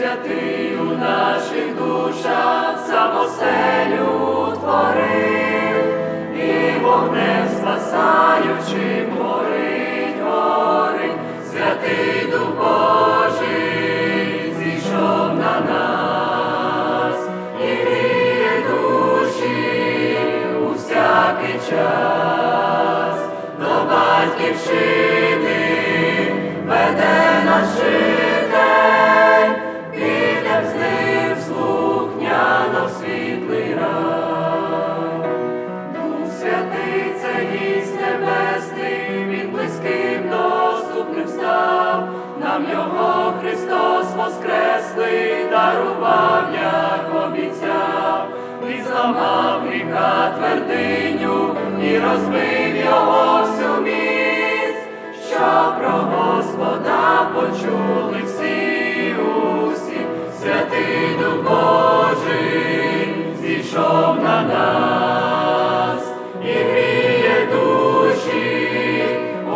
святий у наших душах самоселю творив і вогнем спасаючи море. Зламав гріха твердиню, і розбив його всю міць, що про Господа почули всі усі, святий Дух Божий зійшов на нас і гріє душі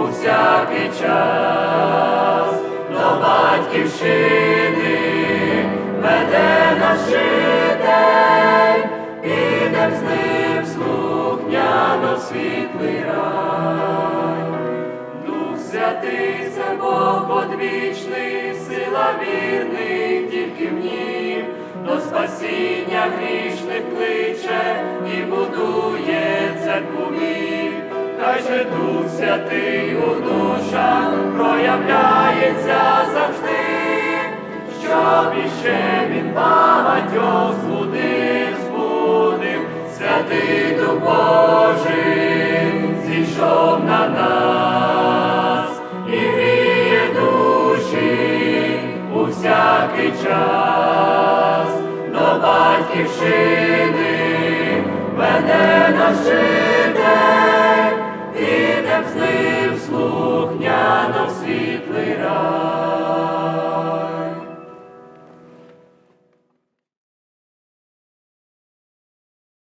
у всякий час. До батьківщини веде наш житель, світлий рай. Дух святий це Бог одвічний, сила вірних тільки в нім, до спасіння грішних кличе і будує церкву вік. Хай же Дух святий у душах проявляється завжди, щоб іще він багатьох збудив, збудив, святий Дух Божий всякий час до батьківщини мене житель,